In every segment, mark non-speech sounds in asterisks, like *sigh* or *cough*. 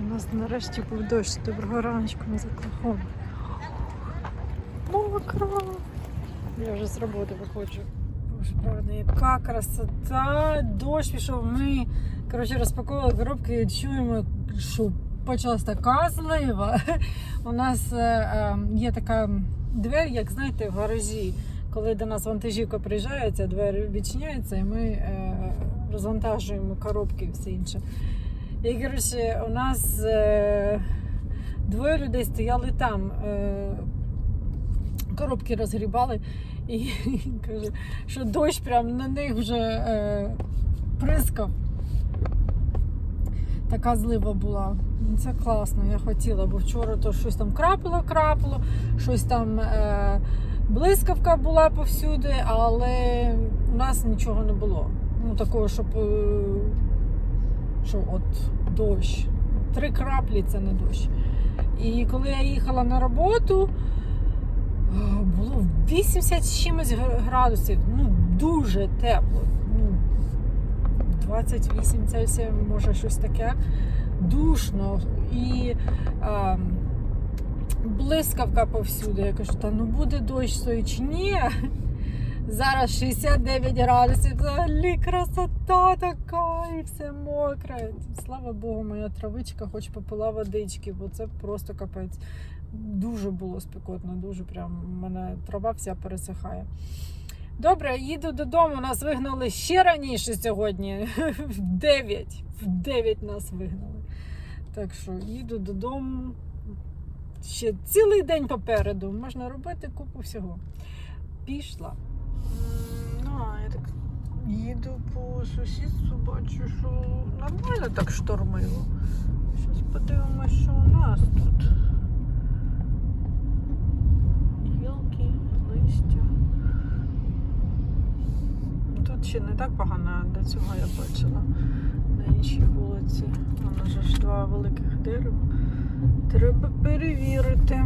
У нас нарешті був дощ. Доброго раночку ми з Оклахоми. Мокро. Я вже з роботи виходжу. Боже, правда, яка красота! Дощ пішов. Ми коротше, розпаковували коробки і чуємо, що почалась така злива. У нас е, е, є така двері, як знаєте, в гаражі. Коли до нас вантажівка приїжджає, ця двері відчиняється, і ми е, розвантажуємо коробки і все інше. І коротше, у нас е, двоє людей стояли там, е, коробки розгрібали, і *laughs* каже, що дощ прям на них вже е, прискав. Така злива була. Ну, Це класно, я хотіла, бо вчора то щось там крапало, щось там е, блискавка була повсюди, але у нас нічого не було. Ну, такого, щоб е, що от дощ. Три краплі це не дощ. І коли я їхала на роботу, було 80 з чимось градусів. Ну, дуже тепло. Ну, 28 Цельсія, може щось таке. Душно. І е, блискавка повсюди. Я кажу, та ну буде дощ той чи ні. Зараз 69 градусів, взагалі красота така, і все мокре. Слава Богу, моя травичка хоч попила водички, бо це просто капець. Дуже було спекотно, дуже прям у мене трава вся пересихає. Добре, їду додому. Нас вигнали ще раніше сьогодні. В 9. В 9 нас вигнали. Так що їду додому. Ще цілий день попереду. Можна робити купу всього. Пішла. Ну, а я так їду по сусідству, бачу, що нормально так штормило. Зараз подивимося, що у нас тут. Гілки, листя. Тут ще не так погано, до цього я бачила на іншій вулиці. Воно ж два великих дерева. Треба перевірити.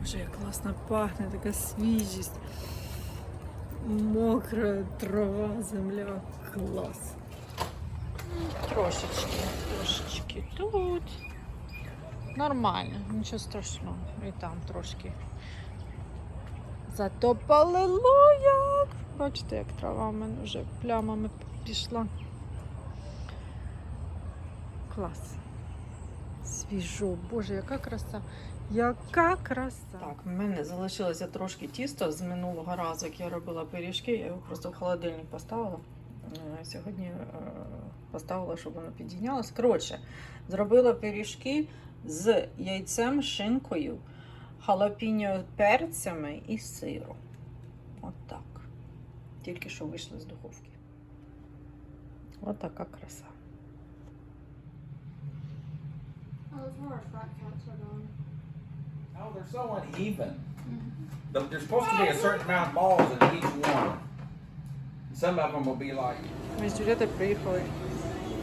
Боже, як класно пахне, така свіжість. Мокра трава, земля. Клас. Трошечки, трошечки тут. Нормально, нічого страшного. І там трошки. Зато полило як. Бачите, як трава в мене вже плямами пішла. Клас. Свіжо, боже, яка краса. Яка краса! Так, в мене залишилося трошки тіста з минулого разу, як я робила пиріжки, я його просто в холодильник поставила. Е, Сьогодні е, поставила, щоб воно підійнялося. Коротше, зробила пиріжки з яйцем, шинкою, халапіньо перцями і сиром. От так. Тільки що вийшли з духовки. От така краса. Oh, they're so uneven. But there's supposed to be a certain amount of balls in each one. Some of them will be like, Ми з Джулією приїхали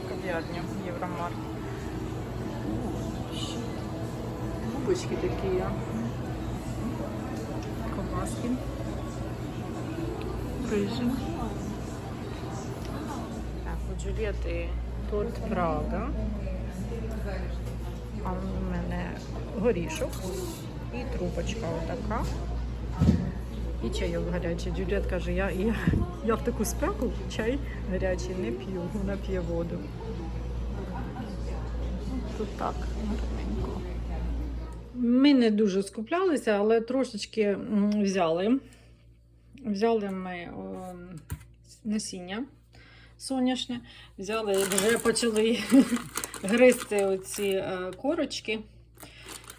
в кав'ярню Євромарт. Губочки такі є. Ковбаски. Рижі. Так, у Джулієти торт Прага. А у мене горішок і трубочка отака. І чайок гарячий. Джуліет каже, я, я, я в таку спеку чай гарячий не п'ю, вона п'є воду. Тут так. Ми не дуже скуплялися, але трошечки взяли. Взяли ми о, насіння соняшне, взяли, вже почали *laughs* гризти оці е, корочки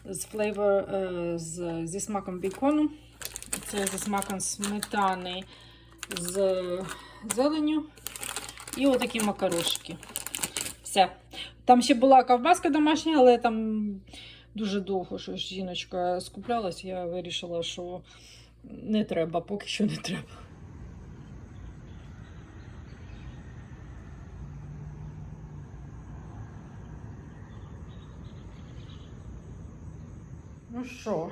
з флейвор, е, з, зі смаком бікону. Це зі смаком сметани з зеленю. І отакі макарошки. Все. Там ще була ковбаска домашня, але там дуже довго що жіночка скуплялась. Я вирішила, що не треба, поки що не треба. Ну що,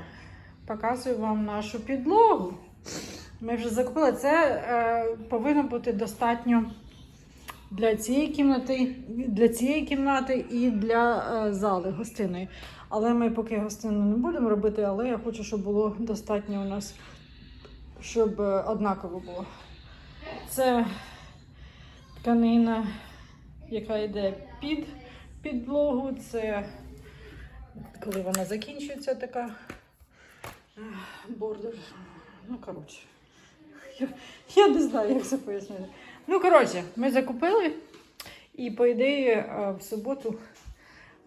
показую вам нашу підлогу. Ми вже закупили. Це е, повинно бути достатньо для цієї кімнати, для цієї кімнати і для е, зали гостиної. Але ми поки гостину не будемо робити, але я хочу, щоб було достатньо у нас, щоб е, однаково було. Це тканина, яка йде під підлогу. Це коли вона закінчується, така бордер. Ну, коротше. Я, я не знаю, як це пояснити. Ну, коротше, ми закупили і, по ідеї, е, в суботу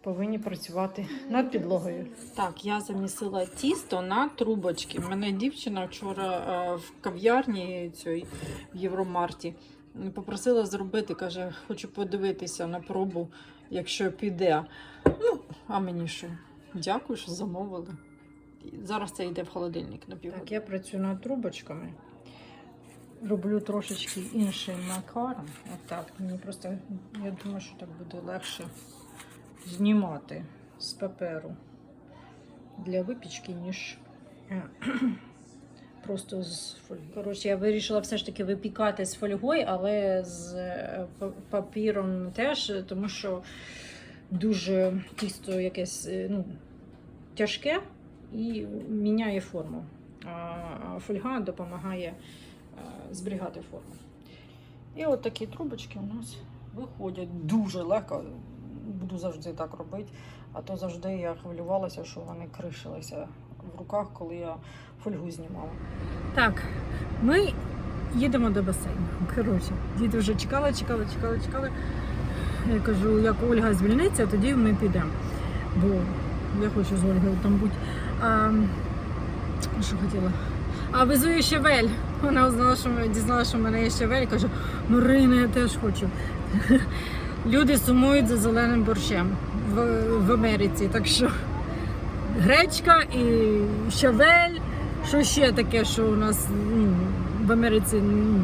повинні працювати над підлогою. Так, я замісила тісто на трубочки. Мене дівчина вчора е, в кав'ярні цій в Євромарті попросила зробити, каже, хочу подивитися на пробу, якщо піде. Ну, а мені що? Дякую, що замовили. Зараз це йде в холодильник на півгодини. Так, я працюю над трубочками. Роблю трошечки іншим макаром. Отак. Мені просто, я думаю, що так буде легше знімати з паперу для випічки, ніж е, *clears throat* просто з фольги. Коротше, я вирішила все ж таки випікати з фольгою, але з е, папіром теж, тому що дуже тісто якесь е, ну, тяжке і міняє форму. А фольга допомагає е, зберігати форму. І от такі трубочки у нас виходять дуже легко. Буду завжди так робити. А то завжди я хвилювалася, що вони кришилися в руках, коли я фольгу знімала. Так, ми їдемо до басейну. Коротше, діти вже чекали, чекали, чекали, чекали. Я кажу, як Ольга звільниться, тоді ми підемо. Бо я хочу з Ольгою там бути. А, що хотіла? А везу її щавель. Вона узнала, що дізналася, що в мене є щавель. Каже, Марина, я теж хочу. *laughs* Люди сумують за зеленим борщем в, в Америці. Так що гречка і щавель. Що ще таке, що у нас ну, в Америці ну,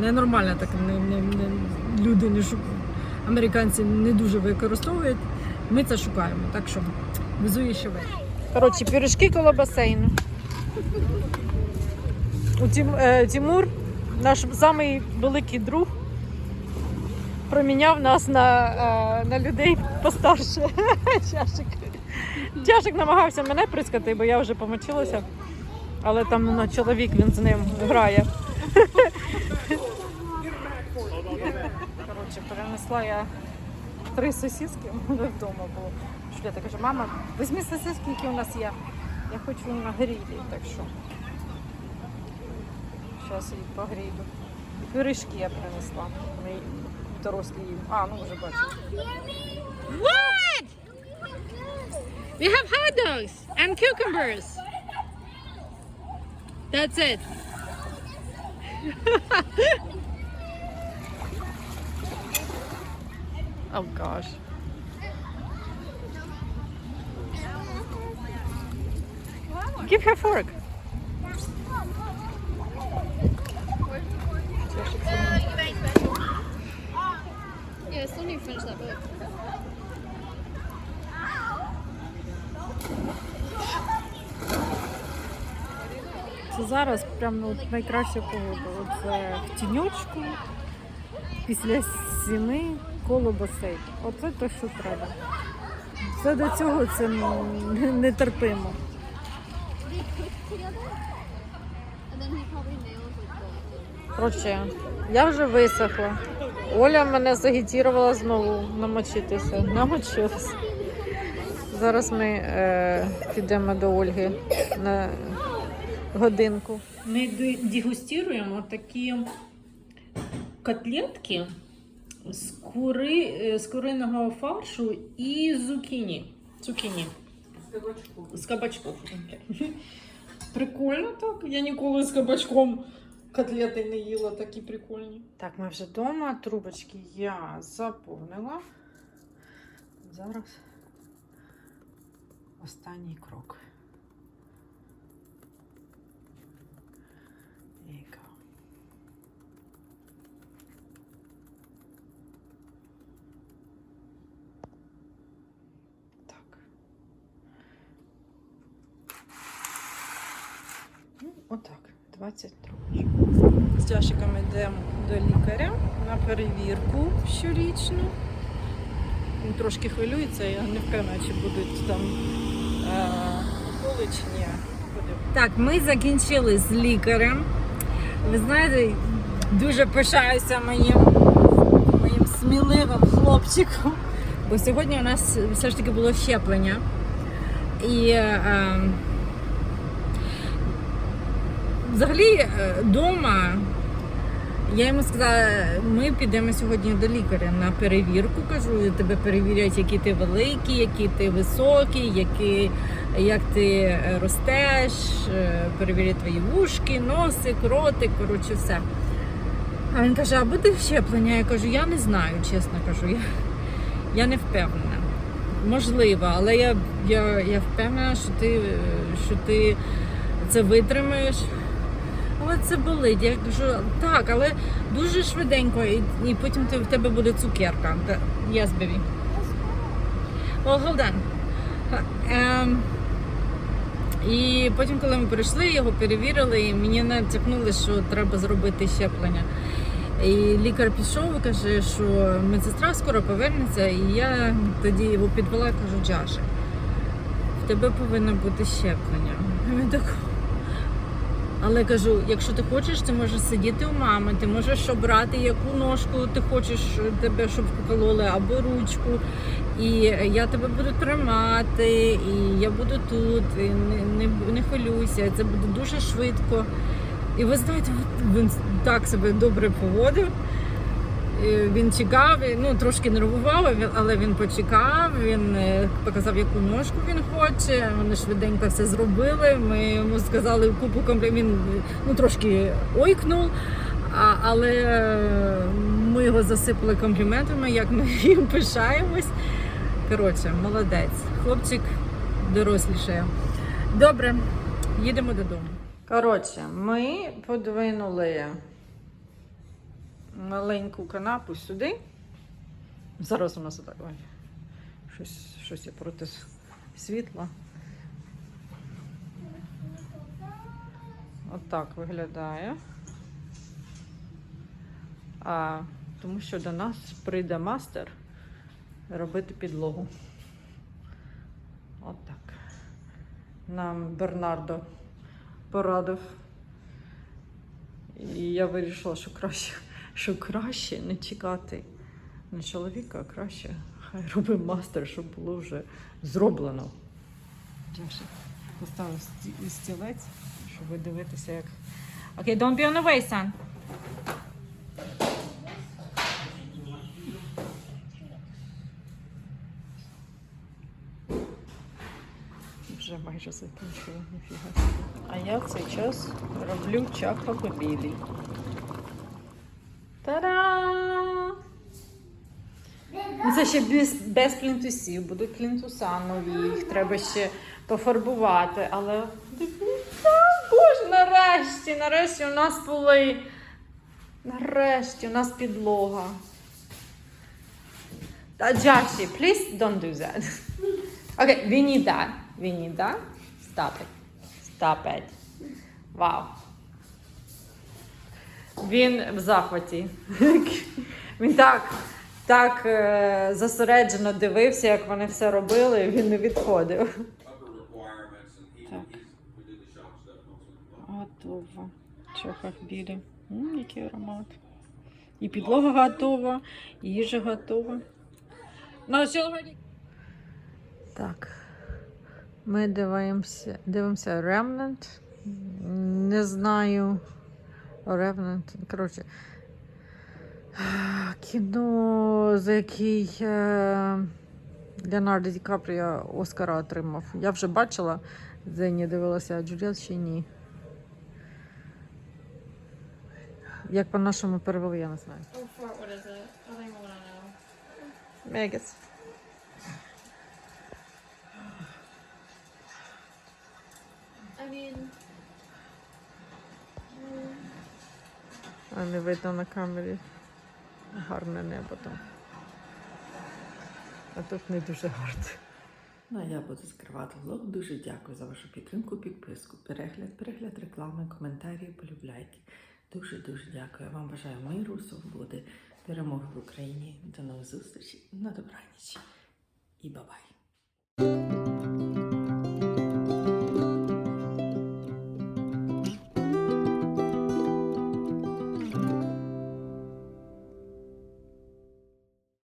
ненормально так не, не, не, люди не шу... американці не дуже використовують. Ми це шукаємо. Так що везу її щавель. Коротше, пірішки коло басейну. У Тім, е, Тімур, наш самий великий друг, проміняв нас на, е, на людей постарше. *laughs* Чашик. Чашик намагався мене прискати, бо я вже помочилася. Але там ну, чоловік він з ним грає. Коротше, перенесла я три сосиски вдома було. Шлята каже, мама, візьми сосиски, які у нас є. Я хочу на грілі, так що. Зараз її погрію. Пиріжки я принесла. Ми дорослі їм. А, ну вже бачили. What? We have hot dogs and cucumbers. That's it. *laughs* oh gosh. Give her a fork. Yeah, I still need to finish that book. Це зараз прям ну, от найкраща погода. Оце в тіньочку, після сіни, Коло басейну. Оце те, що треба. Все до цього це не- нетерпимо. Коротше, я вже висохла. Оля мене загітірувала знову намочитися. Намочилася. Зараз ми е, підемо до Ольги на годинку. Ми дегустуємо такі котлетки з, кури, е, з куриного фаршу і зукіні. Цукіні. З кабачком. Прикольно так. Я ніколи з кабачком котлети не їла, такі прикольні. Так, ми вже вдома. Трубочки я заповнила. Зараз останній крок. 15. З Яшиками йдемо до лікаря на перевірку щорічну. Він трошки хвилюється, я не впевнена, чи будуть там уколи чи ні. Так, ми закінчили з лікарем. Ви знаєте, дуже пишаюся моїм, моїм сміливим хлопчиком. Бо сьогодні у нас все ж таки було щеплення. І е, взагалі вдома я йому сказала, ми підемо сьогодні до лікаря на перевірку. Кажу, тебе перевірять, які ти великий, які ти високий, які, як ти е, ростеш, е, перевірять твої вушки, носик, ротик, коротше, все. А він каже, а буде щеплення? Я кажу, я не знаю, чесно кажу. Я, я не впевнена. Можливо, але я, я, я впевнена, що ти, е, що ти це витримаєш. Але це болить. Я кажу, так, але дуже швиденько, і, і потім ти, в тебе буде цукерка. Yes, baby. Well, hold on. Ем, і потім, коли ми прийшли, його перевірили, і мені натякнули, що треба зробити щеплення. І лікар пішов і каже, що медсестра скоро повернеться, і я тоді його підвела і кажу, Джаша, в тебе повинно бути щеплення. Він так, але кажу, якщо ти хочеш, ти можеш сидіти у мами, ти можеш обрати, яку ножку ти хочеш тебе, щоб покололи, або ручку. І я тебе буду тримати, і я буду тут, і не, не, не хвилюйся, це буде дуже швидко. І ви знаєте, він так себе добре поводив. І Він чекав, ну трошки нервував, але він почекав. Він е, показав, яку ножку він хоче. Вони швиденько все зробили. Ми йому сказали купу компліментів. Він ну трошки ойкнув, а, але е, ми його засипали компліментами, як ми *laughs* їм пишаємось. Коротше, молодець. Хлопчик дорослішає. Добре, їдемо додому. Коротше, ми подвинули маленьку канапу сюди. Зараз у нас отак. Ой, щось, щось я проти світла. Отак виглядає. А, тому що до нас прийде мастер робити підлогу. Отак. Нам Бернардо порадив. І я вирішила, що краще, що краще не чекати на чоловіка, а краще хай робить мастер, щоб було вже зроблено. Джаша поставив сті- стілець, щоб дивитися, як. Окей, don't be on the way, son. Вже майже закінчила, ніфіга. А я в цей час роблю чакабілі. Ну, ще без, без плінтусів, будуть плінтуса нові, їх треба ще пофарбувати, але боже, нарешті, нарешті у нас поли. Нарешті у нас підлога. Та Джаші, please don't do that. Okay, we need that. We need that. Stop it. Stop it. Вау. Він в захваті. *laughs* Він так, так е, зосереджено дивився, як вони все робили, і він не відходив. Так. Готово. Чохах білі. М, який аромат. І підлога готова, і їжа готова. Ну, сьогодні. Так. Ми дивимося, дивимося Remnant. Не знаю. Remnant. Коротше. Кіно, за який е, Леонардо Ді Капріо Оскара отримав. Я вже бачила, Зені дивилася, а Джуліет ще ні. Як по-нашому перевели, я не знаю. Мегас. I mean, А не видно на камері. Гарне небо там. А тут не дуже гарно. Ну, а я буду скривати влог. Дуже дякую за вашу підтримку, підписку, перегляд, перегляд реклами, коментарі, полюбляйки. Дуже-дуже дякую. Вам бажаю миру, свободи, перемоги в Україні. До нових зустрічей. На добраніч. І бабай.